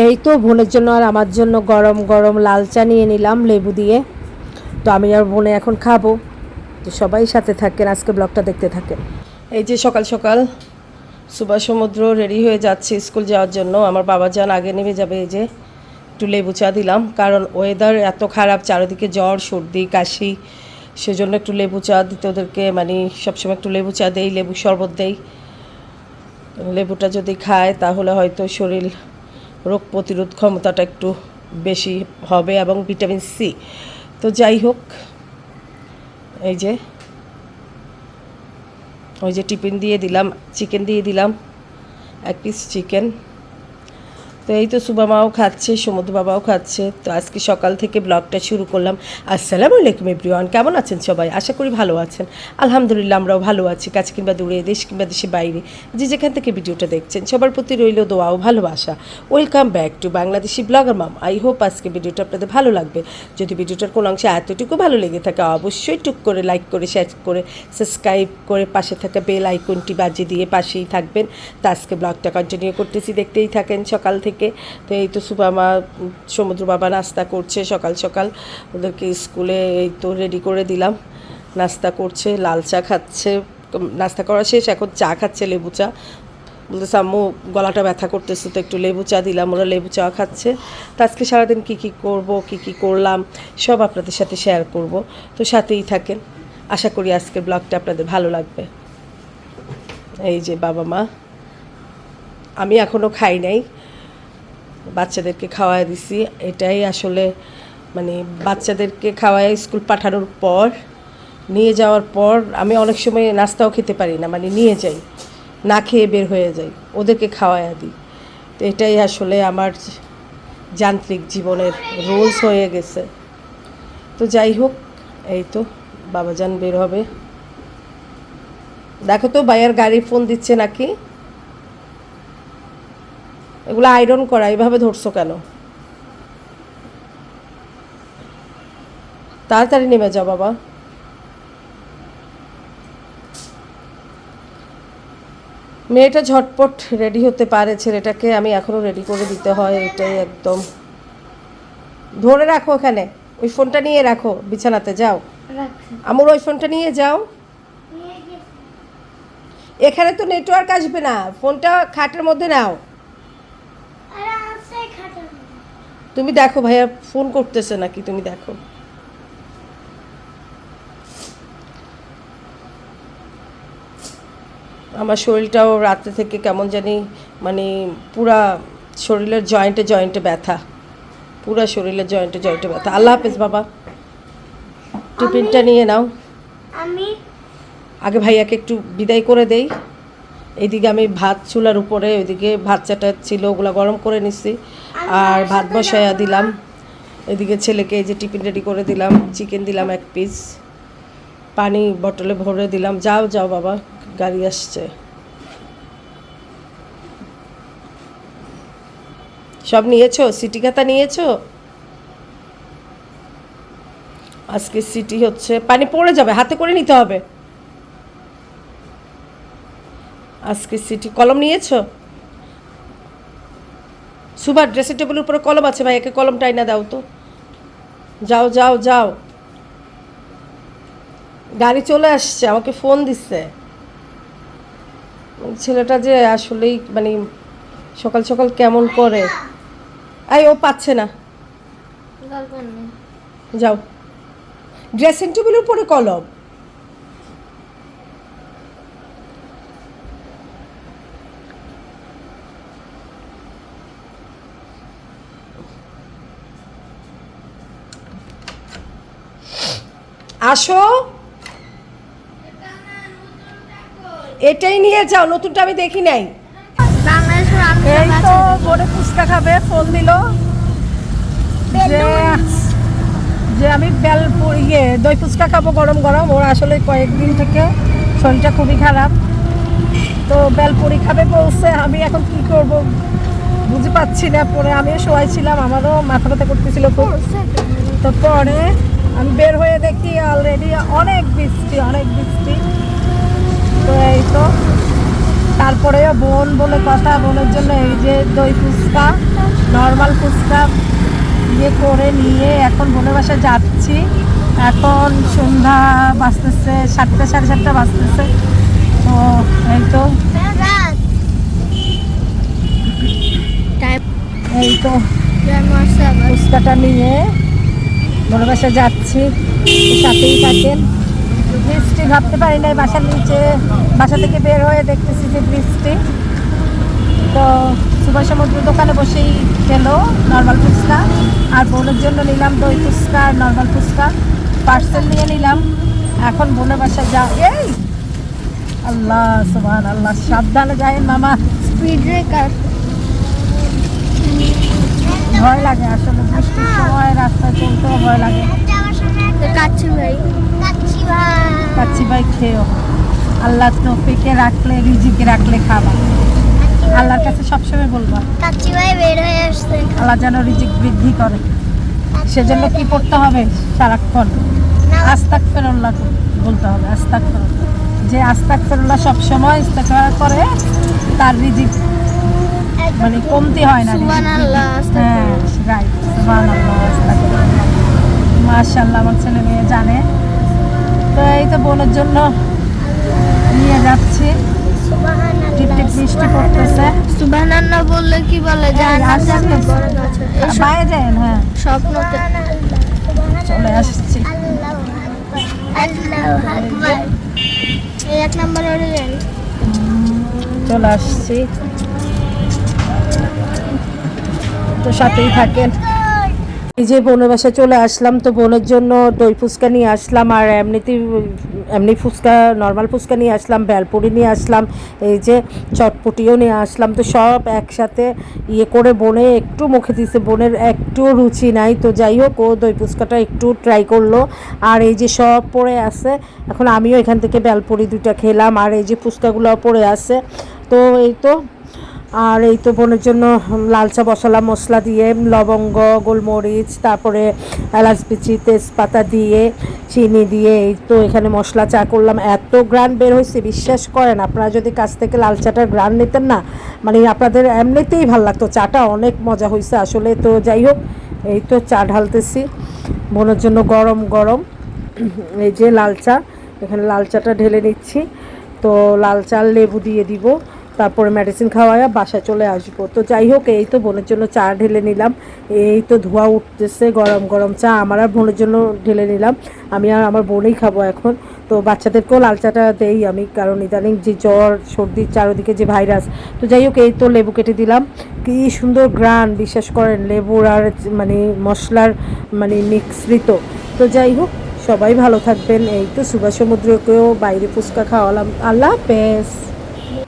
এই তো বোনের জন্য আর আমার জন্য গরম গরম লাল চা নিয়ে নিলাম, লেবু দিয়ে। তো আমি আর বোনে এখন খাব। তো সবাই সাথে থাকেন, আজকে ব্লগটা দেখতে থাকেন। এই যে সকাল সকাল সুভাষ সমুদ্র রেডি হয়ে যাচ্ছে স্কুল যাওয়ার জন্য। আমার বাবা যান, আগে নেমে যাবে এই যে একটু লেবু চা দিলাম। কারণ ওয়েদার এত খারাপ, চারিদিকে জ্বর, সর্দি, কাশি, সেজন্য একটু লেবু চা দিতে ওদেরকে মানে সবসময় একটু লেবু চা দেই, লেবু শরবত দেই। লেবুটা যদি খায়, তাহলে হয়তো শরীর রোগ প্রতিরোধ ক্ষমতাটা একটু বেশি হবে এবং ভিটামিন সি তো যাই হোক, এই যে, ওই যে টিফিন দিয়ে দিলাম, চিকেন দিয়ে দিলাম, এক পিস চিকেন তো এই তো সুবামাও খাচ্ছে সমুদ্র বাবাও খাচ্ছে। তো আজকে সকাল থেকে ব্লগটা শুরু করলাম। আসসালামু আলাইকুম এভরিওয়ান, কেমন আছেন সবাই? আশা করি ভালো আছেন। আলহামদুলিল্লাহ আমরাও ভালো আছি কাছে কিংবা দূরে, দেশ কিংবা দেশে বাইরে। যে যেখান থেকে ভিডিওটা দেখছেন, সবার প্রতি রইল দোয়াও ভালোবাসা। Welcome back to Bangladeshi blogger mum. I hope আজকে ভিডিওটা আপনাদের ভালো লাগবে। যদি ভিডিওটার কোনো অংশে এতটুকু ভালো লেগে থাকে, অবশ্যই টুক করে লাইক করে শেয়ার করে সাবস্ক্রাইব করে পাশে থাকা বেল আইকনটি বাজিয়ে দিয়ে পাশেই থাকবেন। তো আজকে ব্লগটা কন্টিনিউ করতেছি, দেখতেই থাকেন সকাল থেকে। তো এই তো সুবামা সমুদ্র বাবা নাস্তা করছে সকাল সকাল। ওদেরকে স্কুলে এই তো রেডি করে দিলাম। নাস্তা করছে, লাল চা খাচ্ছে। নাস্তা করা শেষ, এখন চা খাচ্ছে, লেবু চা। বলতেছে আম্মু গলাটা ব্যথা করতেছে তো একটু লেবু চা দিলাম। ওরা লেবু চা খাচ্ছে। তো আজকে সারাদিন কী কী করব, কী কী করলাম, সব আপনাদের সাথে শেয়ার করব। তো সাথেই থাকেন। আশা করি আজকের ব্লগটা আপনাদের ভালো লাগবে। এই যে বাবা মা। আমি এখনও খাই নাই। বাচ্চাদেরকে খাওয়াই দিছি। এটাই আসলে মানে বাচ্চাদেরকে খাওয়াই স্কুল পাঠানোর পর, নিয়ে যাওয়ার পর আমি অনেক সময় নাস্তাও খেতে পারি না মানে নিয়ে যাই, না খেয়ে বের হয়ে যাই, ওদেরকে খাওয়াই দিই। তো এটাই আসলে আমার যান্ত্রিক জীবনের রোলস হয়ে গেছে। তো যাই হোক, এই তো বাবাজান বের হবে। দেখো তো, ভাইয়ার গাড়ি ফোন দিচ্ছে নাকি? এগুলো আয়রন করা এইভাবে ধরছো কেন? তাড়াতাড়ি নেমে যাও বাবা। মেয়েটা ঝটপট রেডি হতে পারে ছেলেটাকে আমি এখনও রেডি করে দিতে হয় এটাই একদম। ধরে রাখো ওখানে ওই ফোনটা নিয়ে রাখো বিছানাতে যাও। আমার ওই ফোনটা নিয়ে যাও। এখানে তো নেটওয়ার্ক আসবে না ফোনটা খাটের মধ্যে নাও আরে আছে খাটার তুমি দেখো ভাইয়া ফোন করতেছে নাকি? তুমি দেখো। আমার শরীরটাও রাত্রে থেকে কেমন জানি মানে পুরা শরীরের জয়েন্টে জয়েন্টে ব্যথা। পুরা শরীরের জয়েন্টে জয়েন্টে ব্যথা। আল্লাহ হাফেজ বাবা। টিফিনটা নিয়ে নাও। আমি আগে ভাইয়াকে একটু বিদায় করে দেই। এইদিকে আমি ভাত চুলার উপরে ওইদিকে ভাত চাটা ছিল ওগুলো গরম করে নিচ্ছি আর ভাত বসায়া দিলাম। এদিকে ছেলেকে এই যে টিফিন রেডি করে দিলাম চিকেন দিলাম এক পিস। পানি বটলে ভরে দিলাম। যাও যাও বাবা গাড়ি আসছে। সব নিয়েছো? সিটি খাতা নিয়েছো? আজকে সিটি হচ্ছে পানি পড়ে যাবে হাতে করে নিতে হবে। আজকে সিটি কলম নিয়েছো? সুবার ড্রেসিং টেবিলের উপরে কলম আছে ভাই একে কলমটা না দাও তো। যাও যাও যাও। গাড়ি চলে আসছে আমাকে ফোন দিচ্ছে ছেলেটা যে আসলেই মানে সকাল সকাল কেমন করে। আই ও পাচ্ছে না। যাও। ড্রেসিং টেবিলের উপরে কলম। আসো। এটাই নিয়ে যাও, নতুনটা আমি দেখি নাই। এই তো বোনে ফুচকা খাবে, ফোন দিল যে আমি বেল ইয়ে দই ফুচকা খাব গরম গরম। ওর আসলে কয়েকদিন থেকে শরীরটা খুবই খারাপ। তো বেলপুরি খাবে বলছে, আমি এখন কি করব বুঝতে পারছি না। পরে আমিও শোয়াই ছিলাম আমারও মাথা ব্যথা করতেছিল তো পরে আমি বের হয়ে দেখি অলরেডি অনেক বৃষ্টি অনেক বৃষ্টি। তো এই তো। তারপরে বোন বলে কথা বোনের জন্য এই যে দই ফুচকা নর্মাল ফুচকা ইয়ে করে নিয়ে এখন বোনের বাসা যাচ্ছি। এখন সন্ধ্যা বাজতেছে সাতটা সাড়ে সাতটা বাজতেছে। তো এই তো। এই তো। ফুচকাটা নিয়ে বোনের বাসা যাচ্ছি সাথেই থাকেন। বৃষ্টি ভাবতে পারি নাই, বাসার নিচে, বাসা থেকে বের হয়ে দেখতেছি যে বৃষ্টি। তো সুভাষ সমুদ্র দোকানে বসেই খেলো নর্মাল ফুচকা। আর বোনের জন্য নিলাম দই ফুচকা আর নর্মাল ফুচকা। পার্সেল নিয়ে নিলাম। এখন বোনের বাসা যা এই! আল্লাহ সুবহান আল্লাহ সাবধানে যায় মামা। স্পিড ব্রেকার ভয় লাগে আসলে বৃষ্টির সময় রাস্তায় চলতেও ভয় লাগে। কাচ্ছি ভাই? কাচ্ছি ভাই। কাচ্চি ভাই খেয়েও। আল্লাহ তৌফিকে রাখলে রিজিকে রাখলে খাবা। আল্লাহর কাছে সবসময় বলবা। কাচ্ছি ভাই বের হয়ে আসছে। আল্লাহ যেন রিজিক বৃদ্ধি করে। সেজন্য কি করতে হবে? সারাক্ষণ আস্তাক ফেরল্লাহ বলতে হবে আস্তাক ফেরল্লাহ যে আস্তাক ফেরল্লাহ সবসময় ইস্তেকবার করে তার রিজিক মানে কমতি হয় না হ্যাঁ রাইট সুবহানাল্লাহ আস্তাগফিরুল্লাহ। আমার ছেলে মেয়ে জানে। তো এই তো বোনের জন্য নিয়ে যাচ্ছি। টিপ টিপ বৃষ্টি পড়তেছে। সুবহানাল্লাহ বললে কি বলে? বাইরে যান হ্যাঁ। স্বপ্নতে। চলে আসছি। এক নম্বর চলে আসছি। তো সাথেই থাকেন। এই যে বোনের বাসায় চলে আসলাম, তো বোনের জন্য দই ফুচকা নিয়ে আসলাম আর এমনিতেই, এমনি ফুচকা নর্মাল ফুচকা নিয়ে আসলাম বেলপুরি নিয়ে আসলাম, এই যে চটপটিও নিয়ে আসলাম, তো সব একসাথে ইয়ে করে বোনে একটু মুখে দিছে বোনের একটু রুচি নাই, তো যাই হোক, ও দই ফুচকাটা একটু ট্রাই করল। আর এই যে সব পড়ে আছে, এখন আমিও এখান থেকে বেলপুরি দুটা খেলাম, আর এই যে ফুচকাগুলো পড়ে আছে। তো এই তো আর এই তো বোনের জন্য লাল চা বসালাম মশলা দিয়ে লবঙ্গ, গোলমরিচ, তারপরে এলাচ পিচি তেজপাতা দিয়ে, চিনি দিয়ে এই তো এখানে মশলা চা করলাম। এত গ্রান বের হয়েছে, বিশ্বাস করেন, আপনারা যদি কাছ থেকে লাল চাটার গ্রান নিতেন না মানে আপনাদের এমনিতেই ভালো লাগতো। চাটা অনেক মজা হয়েছে আসলে তো যাই হোক, এই তো চা ঢালতেছি। বোনের জন্য গরম গরম, এই যে লাল চা, এখানে লাল চাটা ঢেলে নিচ্ছি। তো লাল চা আর লেবু দিয়ে দিব। তারপরে মেডিসিন খাওয়ায় বাসায় চলে আসব। তো যাই হোক, এই তো বোনের জন্য চা ঢেলে নিলাম। এই তো ধোয়া উঠতেছে, গরম গরম চা। আমার আর বোনের জন্য ঢেলে নিলাম। আমি আর আমার বোনেই খাব এখন। তো বাচ্চাদেরকেও লাল চাটা দেই আমি, কারণ ইদানিং যে জ্বর সর্দি চারোদিকে যে ভাইরাস। তো যাই হোক, এই তো লেবু কেটে দিলাম। কি সুন্দর গ্রান বিশ্বাস করেন, লেবুর আর মানে মশলার মানে মিশ্রিত। তো যাই হোক, সবাই ভালো থাকবেন। এই তো সুভাষ সমুদ্রকেও বাইরে ফুচকা খাওয়ালাম। আল্লাহ হাফেজ।